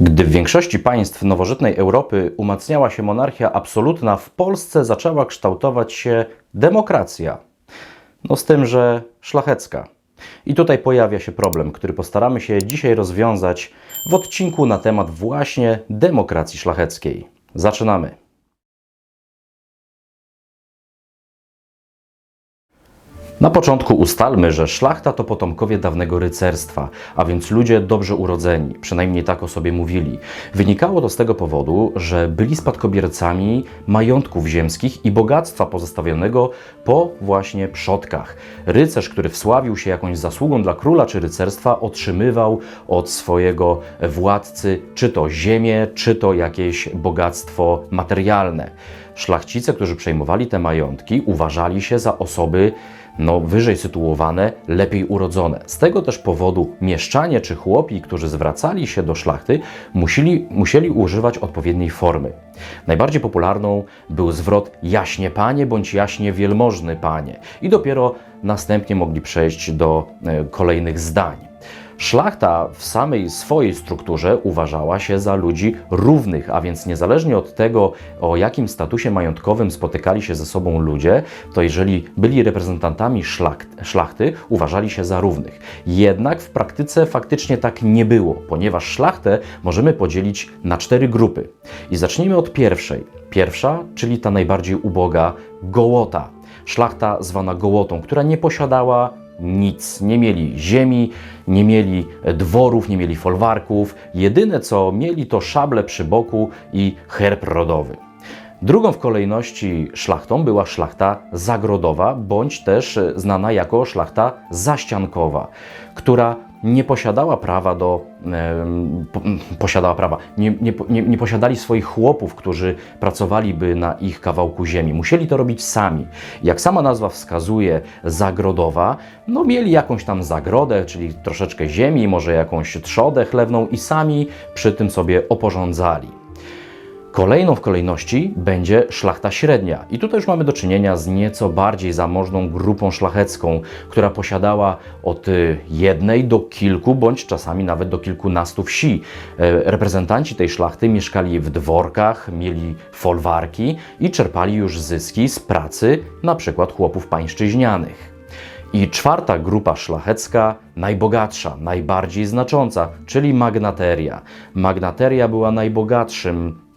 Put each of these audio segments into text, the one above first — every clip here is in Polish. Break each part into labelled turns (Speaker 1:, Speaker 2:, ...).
Speaker 1: Gdy w większości państw nowożytnej Europy umacniała się monarchia absolutna, w Polsce zaczęła kształtować się demokracja. No z tym, że szlachecka. I tutaj pojawia się problem, który postaramy się dzisiaj rozwiązać w odcinku na temat właśnie demokracji szlacheckiej. Zaczynamy. Na początku ustalmy, że szlachta to potomkowie dawnego rycerstwa, a więc ludzie dobrze urodzeni, przynajmniej tak o sobie mówili. Wynikało to z tego powodu, że byli spadkobiercami majątków ziemskich i bogactwa pozostawionego po właśnie przodkach. Rycerz, który wsławił się jakąś zasługą dla króla czy rycerstwa, otrzymywał od swojego władcy czy to ziemię, czy to jakieś bogactwo materialne. Szlachcice, którzy przejmowali te majątki, uważali się za osoby no, wyżej sytuowane, lepiej urodzone. Z tego też powodu mieszczanie czy chłopi, którzy zwracali się do szlachty, musieli, musieli używać odpowiedniej formy. Najbardziej popularną był zwrot jaśnie panie bądź jaśnie wielmożny panie i dopiero następnie mogli przejść do e, kolejnych zdań. Szlachta w samej swojej strukturze uważała się za ludzi równych, a więc niezależnie od tego, o jakim statusie majątkowym spotykali się ze sobą ludzie, to jeżeli byli reprezentantami szlachty, uważali się za równych. Jednak w praktyce faktycznie tak nie było, ponieważ szlachtę możemy podzielić na cztery grupy. I zacznijmy od pierwszej. Pierwsza, czyli ta najbardziej uboga, gołota. Szlachta zwana gołotą, która nie posiadała nic. Nie mieli ziemi, nie mieli dworów, nie mieli folwarków. Jedyne co mieli to szable przy boku i herb rodowy. Drugą w kolejności szlachtą była szlachta zagrodowa, bądź też znana jako szlachta zaściankowa, która nie posiadała prawa do. po, posiadała prawa, nie, nie, nie, nie posiadali swoich chłopów, którzy pracowaliby na ich kawałku ziemi. Musieli to robić sami. Jak sama nazwa wskazuje, zagrodowa, no mieli jakąś tam zagrodę, czyli troszeczkę ziemi, może jakąś trzodę chlewną i sami przy tym sobie oporządzali. Kolejną w kolejności będzie szlachta średnia. I tutaj już mamy do czynienia z nieco bardziej zamożną grupą szlachecką, która posiadała od y, jednej do kilku, bądź czasami nawet do kilkunastu wsi. E, reprezentanci tej szlachty mieszkali w dworkach, mieli folwarki i czerpali już zyski z pracy na przykład chłopów pańszczyźnianych. I czwarta grupa szlachecka, najbogatsza, najbardziej znacząca, czyli magnateria. Magnateria była najbogatszym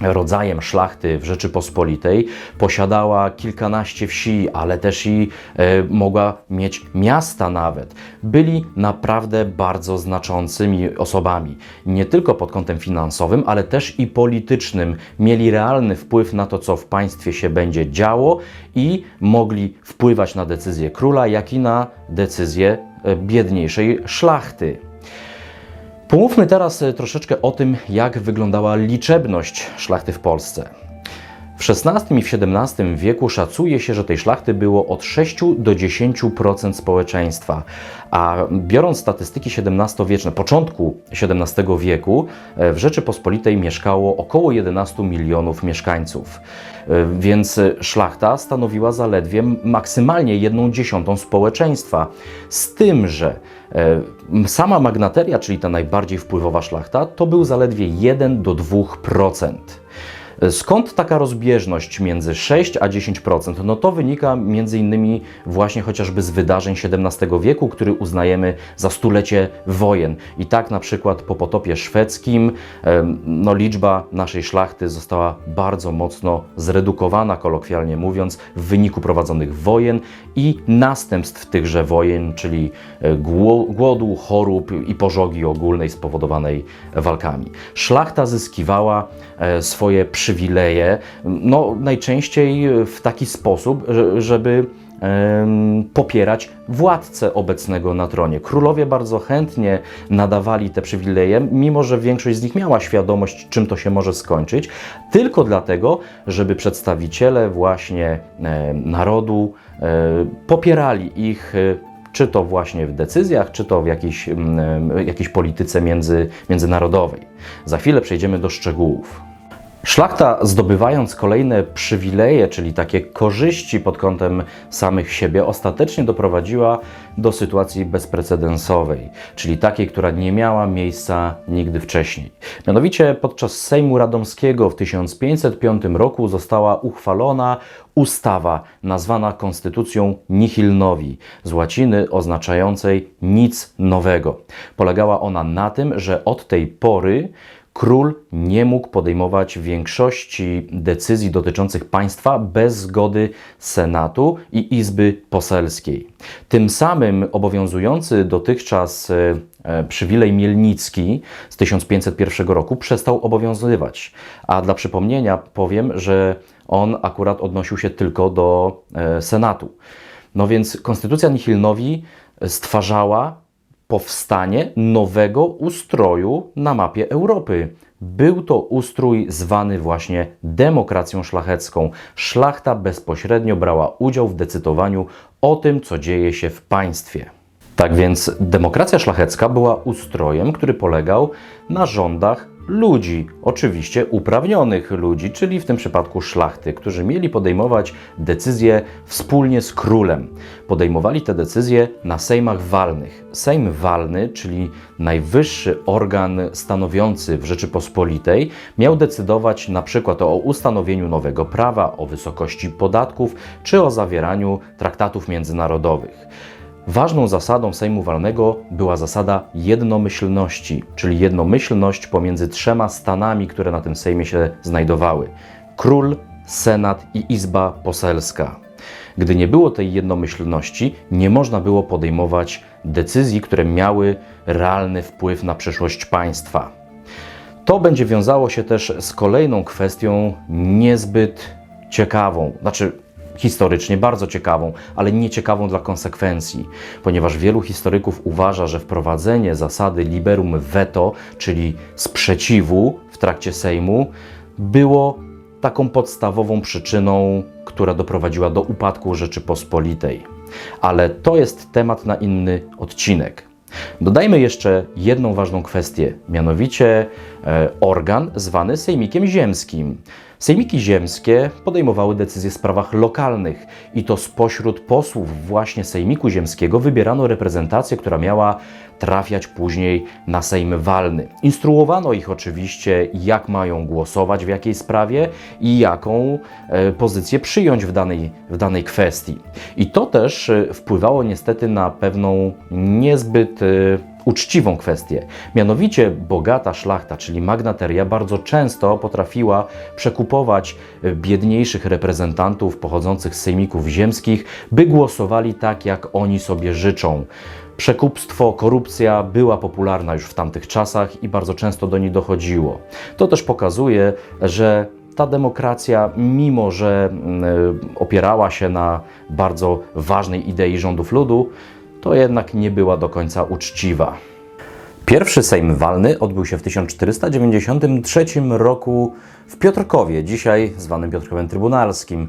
Speaker 1: rodzajem szlachty w Rzeczypospolitej, posiadała kilkanaście wsi, ale też i e, mogła mieć miasta nawet. Byli naprawdę bardzo znaczącymi osobami. Nie tylko pod kątem finansowym, ale też i politycznym. Mieli realny wpływ na to, co w państwie się będzie działo i mogli wpływać na decyzje króla, jak i na decyzje e, biedniejszej szlachty. Pomówmy teraz e, troszeczkę o tym, jak wyglądała liczebność szlachty w Polsce. W XVI i XVII wieku szacuje się, że tej szlachty było od 6 do 10% społeczeństwa, a biorąc statystyki XVII-wieczne, początku XVII wieku, e, w Rzeczypospolitej mieszkało około 11 milionów mieszkańców. E, więc szlachta stanowiła zaledwie maksymalnie 1 dziesiątą społeczeństwa. Z tym, że e, sama magnateria, czyli ta najbardziej wpływowa szlachta, to był zaledwie 1 do 2%. Skąd taka rozbieżność między 6 a 10%? No to wynika między innymi właśnie chociażby z wydarzeń XVII wieku, który uznajemy za stulecie wojen. I tak na przykład po potopie szwedzkim no, liczba naszej szlachty została bardzo mocno zredukowana, kolokwialnie mówiąc, w wyniku prowadzonych wojen i następstw tychże wojen, czyli e, głodu, chorób i pożogi ogólnej spowodowanej walkami. Szlachta zyskiwała e, swoje przy przywileje, no najczęściej w taki sposób, żeby popierać władcę obecnego na tronie. Królowie bardzo chętnie nadawali te przywileje, mimo że większość z nich miała świadomość, czym to się może skończyć, tylko dlatego, żeby przedstawiciele właśnie narodu popierali ich e, czy to właśnie w decyzjach, czy to w jakiejś, jakiejś polityce między, międzynarodowej. Za chwilę przejdziemy do szczegółów. Szlachta, zdobywając kolejne przywileje, czyli takie korzyści pod kątem samych siebie, ostatecznie doprowadziła do sytuacji bezprecedensowej, czyli takiej, która nie miała miejsca nigdy wcześniej. Mianowicie podczas Sejmu Radomskiego w 1505 roku została uchwalona ustawa nazwana Konstytucją Nihil Novi, z łaciny oznaczającej nic nowego. Polegała ona na tym, że od tej pory król nie mógł podejmować większości decyzji dotyczących państwa bez zgody Senatu i Izby Poselskiej. Tym samym obowiązujący dotychczas e, e, przywilej mielnicki z 1501 roku przestał obowiązywać. A dla przypomnienia powiem, że on akurat odnosił się tylko do e, Senatu. No więc konstytucja Nihil Novi stwarzała powstanie nowego ustroju na mapie Europy. Był to ustrój zwany właśnie demokracją szlachecką. Szlachta bezpośrednio brała udział w decydowaniu o tym, co dzieje się w państwie. Tak więc demokracja szlachecka była ustrojem, który polegał na rządach ludzi, oczywiście uprawnionych ludzi, czyli w tym przypadku szlachty, którzy mieli podejmować decyzje wspólnie z królem. Podejmowali te decyzje na sejmach walnych. Sejm walny, czyli najwyższy organ stanowiący w Rzeczypospolitej, miał decydować na przykład o ustanowieniu nowego prawa, o wysokości podatków czy o zawieraniu traktatów międzynarodowych. Ważną zasadą Sejmu Walnego była zasada jednomyślności, czyli jednomyślność pomiędzy trzema stanami, które na tym Sejmie się znajdowały: król, senat i izba poselska. Gdy nie było tej jednomyślności, nie można było podejmować decyzji, które miały realny wpływ na przyszłość państwa. To będzie wiązało się też z kolejną kwestią niezbyt ciekawą, znaczy historycznie bardzo ciekawą, ale nieciekawą dla konsekwencji, ponieważ wielu historyków uważa, że wprowadzenie zasady liberum veto, czyli sprzeciwu w trakcie Sejmu, było taką podstawową przyczyną, która doprowadziła do upadku Rzeczypospolitej. Ale to jest temat na inny odcinek. Dodajmy jeszcze jedną ważną kwestię, mianowicie e, organ zwany Sejmikiem Ziemskim. Sejmiki ziemskie podejmowały decyzje w sprawach lokalnych i to spośród posłów właśnie Sejmiku Ziemskiego wybierano reprezentację, która miała trafiać później na Sejm Walny. Instruowano ich oczywiście, jak mają głosować w jakiej sprawie i jaką e, pozycję przyjąć w danej, w danej kwestii. I to też e, wpływało niestety na pewną niezbyt e, uczciwą kwestię. Mianowicie bogata szlachta, czyli magnateria, bardzo często potrafiła przekupować biedniejszych reprezentantów pochodzących z sejmików ziemskich, by głosowali tak, jak oni sobie życzą. Przekupstwo, korupcja była popularna już w tamtych czasach i bardzo często do niej dochodziło. To też pokazuje, że ta demokracja, mimo że mm, opierała się na bardzo ważnej idei rządów ludu, to jednak nie była do końca uczciwa. Pierwszy Sejm Walny odbył się w 1493 roku w Piotrkowie, dzisiaj zwanym Piotrkowem Trybunalskim.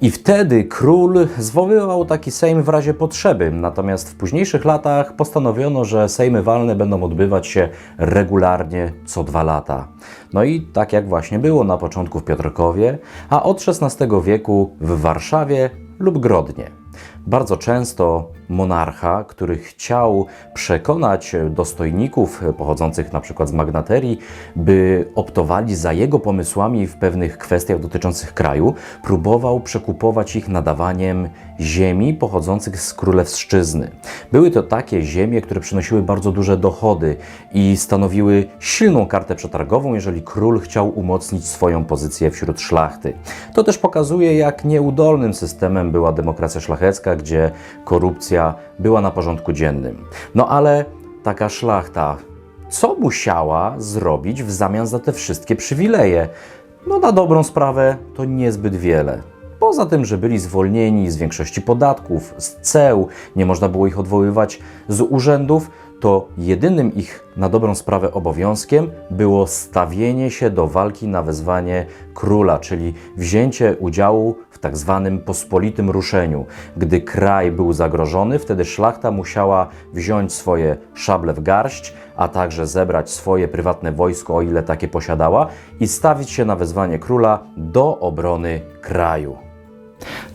Speaker 1: I wtedy król zwoływał taki Sejm w razie potrzeby. Natomiast w późniejszych latach postanowiono, że Sejmy walne będą odbywać się regularnie co dwa lata. No i tak jak właśnie było na początku w Piotrkowie, a od XVI wieku w Warszawie lub Grodnie. Bardzo często monarcha, który chciał przekonać dostojników pochodzących przykład z magnaterii, by optowali za jego pomysłami w pewnych kwestiach dotyczących kraju, próbował przekupować ich nadawaniem ziemi pochodzących z królewszczyzny. Były to takie ziemie, które przynosiły bardzo duże dochody i stanowiły silną kartę przetargową, jeżeli król chciał umocnić swoją pozycję wśród szlachty. To też pokazuje, jak nieudolnym systemem była demokracja szlachecka, gdzie korupcja była na porządku dziennym. No ale taka szlachta, co musiała zrobić w zamian za te wszystkie przywileje? No na dobrą sprawę to niezbyt wiele. Poza tym, że byli zwolnieni z większości podatków, z ceł, nie można było ich odwoływać z urzędów, to jedynym ich na dobrą sprawę obowiązkiem było stawienie się do walki na wezwanie króla, czyli wzięcie udziału w tak zwanym pospolitym ruszeniu. Gdy kraj był zagrożony, wtedy szlachta musiała wziąć swoje szable w garść, a także zebrać swoje prywatne wojsko, o ile takie posiadała, i stawić się na wezwanie króla do obrony kraju.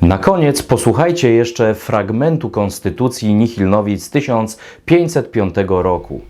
Speaker 1: Na koniec posłuchajcie jeszcze fragmentu Konstytucji Nihilnowic z 1505 roku.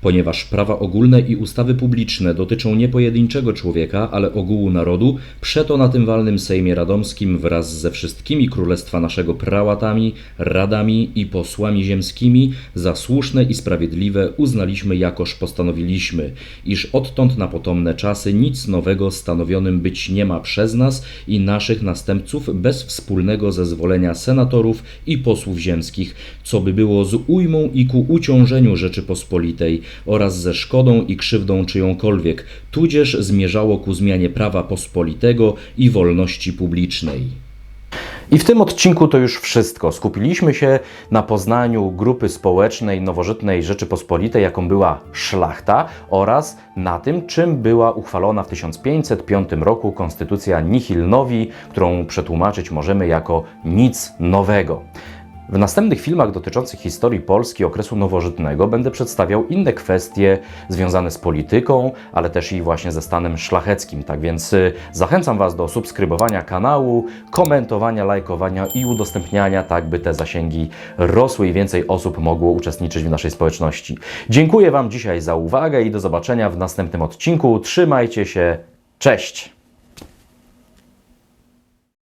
Speaker 2: Ponieważ prawa ogólne i ustawy publiczne dotyczą nie pojedynczego człowieka, ale ogółu narodu, przeto na tym walnym Sejmie Radomskim wraz ze wszystkimi królestwa naszego prałatami, radami i posłami ziemskimi za słuszne i sprawiedliwe uznaliśmy jakoż postanowiliśmy, iż odtąd na potomne czasy nic nowego stanowionym być nie ma przez nas i naszych następców bez wspólnego zezwolenia senatorów i posłów ziemskich, co by było z ujmą i ku uciążeniu Rzeczypospolitej oraz ze szkodą i krzywdą czyjąkolwiek, tudzież zmierzało ku zmianie prawa pospolitego i wolności publicznej.
Speaker 1: I w tym odcinku to już wszystko. Skupiliśmy się na poznaniu grupy społecznej nowożytnej Rzeczypospolitej, jaką była szlachta, oraz na tym, czym była uchwalona w 1505 roku Konstytucja Nihil Novi, którą przetłumaczyć możemy jako nic nowego. W następnych filmach dotyczących historii Polski okresu nowożytnego będę przedstawiał inne kwestie związane z polityką, ale też i właśnie ze stanem szlacheckim. Tak więc y, zachęcam Was do subskrybowania kanału, komentowania, lajkowania i udostępniania, tak by te zasięgi rosły i więcej osób mogło uczestniczyć w naszej społeczności. Dziękuję Wam dzisiaj za uwagę i do zobaczenia w następnym odcinku. Trzymajcie się. Cześć!